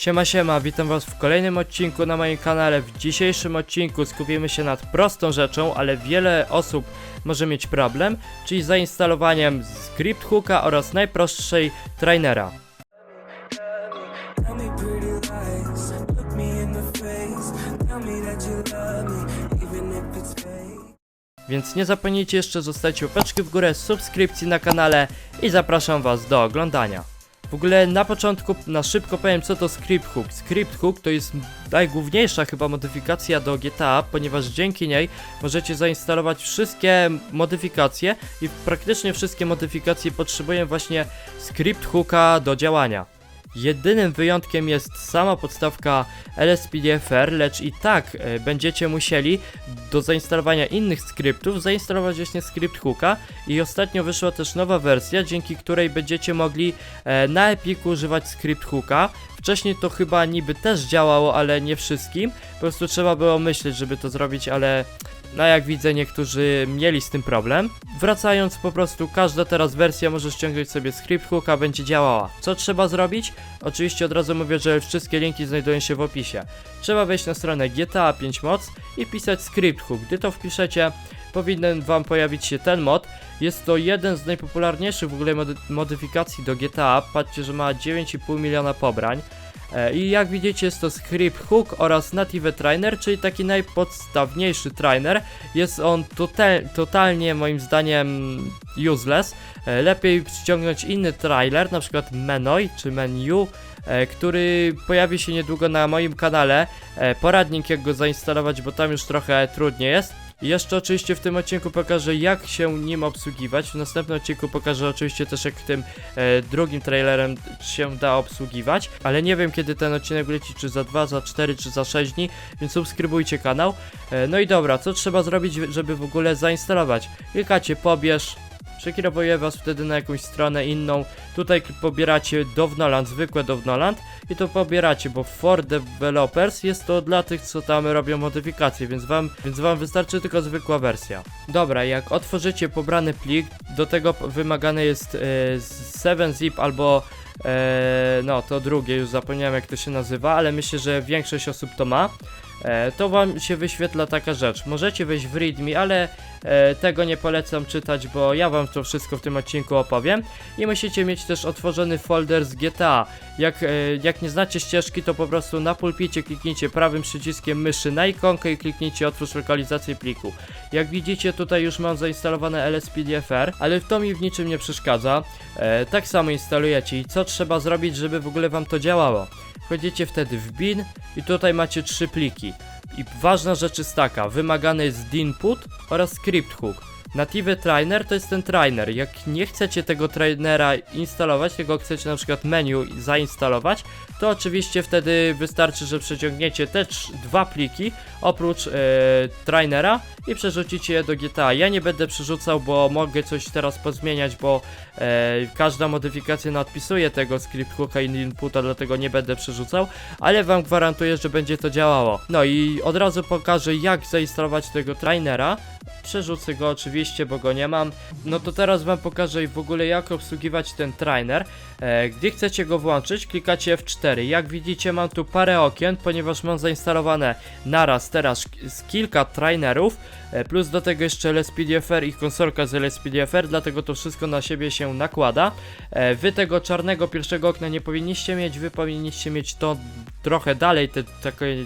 Siema siema, witam was w kolejnym odcinku na moim kanale. W dzisiejszym odcinku skupimy się nad prostą rzeczą, ale wiele osób może mieć problem, czyli zainstalowaniem script hooka oraz najprostszej trainera. Więc nie zapomnijcie jeszcze zostawić łapeczki w górę, subskrypcji na kanale i zapraszam was do oglądania. W ogóle na początku na szybko powiem co to Script Hook. Script Hook to jest najgłówniejsza chyba modyfikacja do GTA, ponieważ dzięki niej możecie zainstalować wszystkie modyfikacje i praktycznie wszystkie modyfikacje potrzebują właśnie Script Hooka do działania. Jedynym wyjątkiem jest sama podstawka LSPDFR, lecz i tak e, będziecie musieli do zainstalowania innych skryptów zainstalować właśnie skrypt hooka i ostatnio wyszła też nowa wersja, dzięki której będziecie mogli e, na Epiku używać skrypt hooka. Wcześniej to chyba niby też działało, ale nie wszystkim. Po prostu trzeba było myśleć, żeby to zrobić, ale no jak widzę niektórzy mieli z tym problem. Wracając po prostu, każda teraz wersja może ściągnąć sobie skrypt hooka, będzie działała. Co trzeba zrobić? Oczywiście od razu mówię, że wszystkie linki znajdują się w opisie. Trzeba wejść na stronę GTA 5 Mods i pisać script hook. Gdy to wpiszecie, powinien wam pojawić się ten mod. Jest to jeden z najpopularniejszych w ogóle mody modyfikacji do GTA. Patrzcie, że ma 9,5 miliona pobrań. E, I jak widzicie jest to script hook oraz native trainer, czyli taki najpodstawniejszy trainer. Jest on total, totalnie moim zdaniem useless. E, Lepiej ściągnąć inny trailer, na przykład Menoi czy Menu, e, który pojawi się niedługo na moim kanale. Poradnik jak go zainstalować, bo tam już trochę trudniej jest. Jeszcze oczywiście w tym odcinku pokażę jak się nim obsługiwać. W następnym odcinku pokażę oczywiście też jak tym e, drugim trailerem się da obsługiwać. Ale nie wiem kiedy ten odcinek leci, czy za 2, za 4, czy za 6 dni, więc subskrybujcie kanał. E, no i dobra, co trzeba zrobić, żeby w ogóle zainstalować? Klikacie pobierz, przekierowuje was wtedy na jakąś stronę inną. Tutaj pobieracie Dovnoland, zwykłe Dovnoland i to pobieracie, bo for developers jest to dla tych, co tam robią modyfikacje, więc wam, więc wam wystarczy tylko zwykła wersja. Dobra, jak otworzycie pobrany plik, do tego wymagane jest e, 7zip albo e, no to drugie, już zapomniałem jak to się nazywa, ale myślę, że większość osób to ma. E, to wam się wyświetla taka rzecz. Możecie wejść w readme, ale e, tego nie polecam czytać, bo ja wam to wszystko w tym odcinku opowiem. I musicie mieć też otworzony folder z GTA. Jak, e, jak nie znacie ścieżki, to po prostu na pulpicie kliknijcie prawym przyciskiem myszy na ikonkę i kliknijcie otwórz lokalizację pliku. Jak widzicie, tutaj już mam zainstalowane LSPDFR, ale to mi w niczym nie przeszkadza. Tak samo instalujecie i co trzeba zrobić, żeby w ogóle wam to działało? Wchodzicie wtedy w bin i tutaj macie trzy pliki. I ważna rzecz jest taka, wymagany jest dinput oraz script hook. Native trainer to jest ten trainer. Jak nie chcecie tego trainera instalować, tylko chcecie na przykład menu zainstalować, to oczywiście wtedy wystarczy, że przeciągniecie te dwa pliki oprócz e, trainera i przerzucicie je do GTA. Ja nie będę przerzucał, bo mogę coś teraz pozmieniać, bo e, każda modyfikacja nadpisuje tego script hooka i inputa, dlatego nie będę przerzucał, ale wam gwarantuję, że będzie to działało. No i od razu pokażę jak zainstalować tego trainera. Przerzucę go oczywiście, bo go nie mam. No to teraz wam pokażę w ogóle jak obsługiwać ten trainer. E, gdy chcecie go włączyć, klikacie F4. Jak widzicie mam tu parę okien, ponieważ mam zainstalowane naraz teraz kilka trainerów, e, plus do tego jeszcze LSPDFR i konsolka z LSPDFR, dlatego to wszystko na siebie się nakłada. E, wy tego czarnego pierwszego okna nie powinniście mieć, wy powinniście mieć to trochę dalej, te takie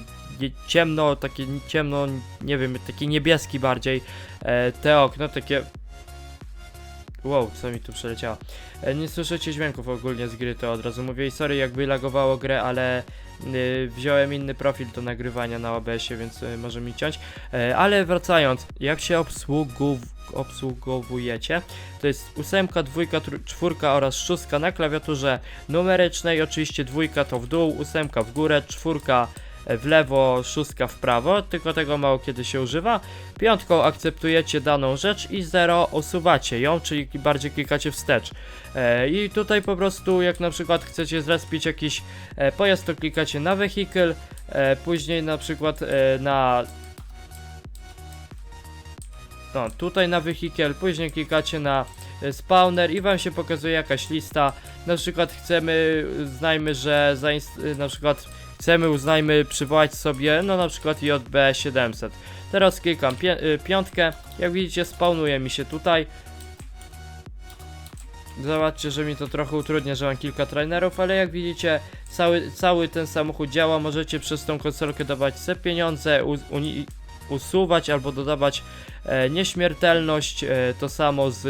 ciemno, takie ciemno, nie wiem, taki niebieski bardziej, e, te okno, takie... Wow, co mi tu przeleciało. E, nie słyszycie dźwięków ogólnie z gry, to od razu mówię i sorry jakby lagowało grę, ale y, wziąłem inny profil do nagrywania na OBS-ie, więc y, może mi ciąć. E, ale wracając, jak się obsługu, obsługowujecie, to jest ósemka, dwójka, czwórka oraz szóstka na klawiaturze numerycznej, oczywiście dwójka to w dół, ósemka w górę, czwórka w lewo, szóstka w prawo, tylko tego mało kiedy się używa. Piątką akceptujecie daną rzecz i zero usuwacie ją, czyli bardziej klikacie wstecz. E, I tutaj po prostu jak na przykład chcecie zrespić jakiś e, pojazd, to klikacie na vehicle, później na przykład e, na no, tutaj na vehicle, później klikacie na spawner i wam się pokazuje jakaś lista na przykład chcemy, uznajmy, że zainst- na przykład chcemy, uznajmy, przywołać sobie, no na przykład JB700. Teraz klikam y, piątkę, jak widzicie spawnuje mi się tutaj. Zobaczcie, że mi to trochę utrudnia, że mam kilka trainerów, ale jak widzicie, cały, cały ten samochód działa, możecie przez tą konsolkę dawać sobie pieniądze, usuwać albo dodawać e, nieśmiertelność, e, to samo z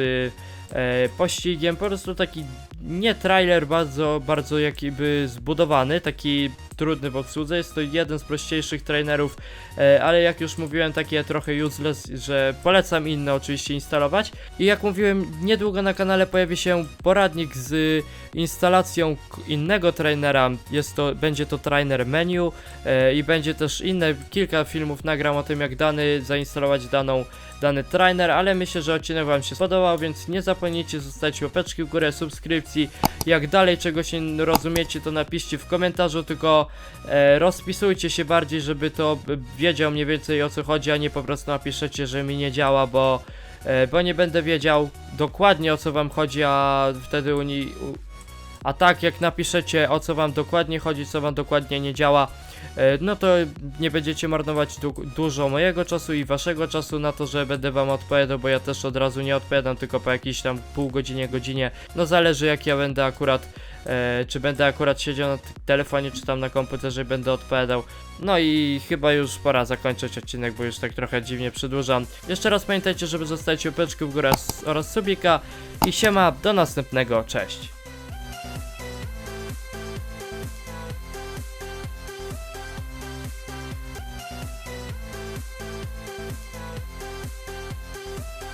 e, pościgiem, po prostu taki nie trailer bardzo, bardzo jakiby zbudowany, taki trudny w obsłudze, jest to jeden z prościejszych trainerów, e, ale jak już mówiłem, takie trochę useless, że polecam inne oczywiście instalować. I jak mówiłem, niedługo na kanale pojawi się poradnik z instalacją innego trainera, jest to, będzie to trainer menu e, i będzie też inne, kilka filmów nagram o tym jak dany, zainstalować daną, dany trainer, ale myślę, że odcinek wam się spodobał, więc nie zapomnijcie zostawić łapeczki w górę, subskrypcji, jak dalej czegoś nie rozumiecie to napiszcie w komentarzu, tylko e, rozpisujcie się bardziej, żeby to wiedział mniej więcej o co chodzi, a nie po prostu napiszecie, że mi nie działa, bo e, bo nie będę wiedział dokładnie o co wam chodzi, a wtedy uni, a tak jak napiszecie o co wam dokładnie chodzi, co wam dokładnie nie działa, e, no to nie będziecie marnować du dużo mojego czasu i waszego czasu na to, że będę wam odpowiadał, bo ja też od razu nie odpowiadam, tylko po jakiejś tam pół godzinie, godzinie, no zależy jak ja będę akurat, e, czy będę akurat siedział na telefonie, czy tam na komputerze i będę odpowiadał. No i chyba już pora zakończyć odcinek, bo już tak trochę dziwnie przedłużam. Jeszcze raz pamiętajcie, żeby zostawić łapeczkę w górę oraz subika i siema, do następnego, cześć.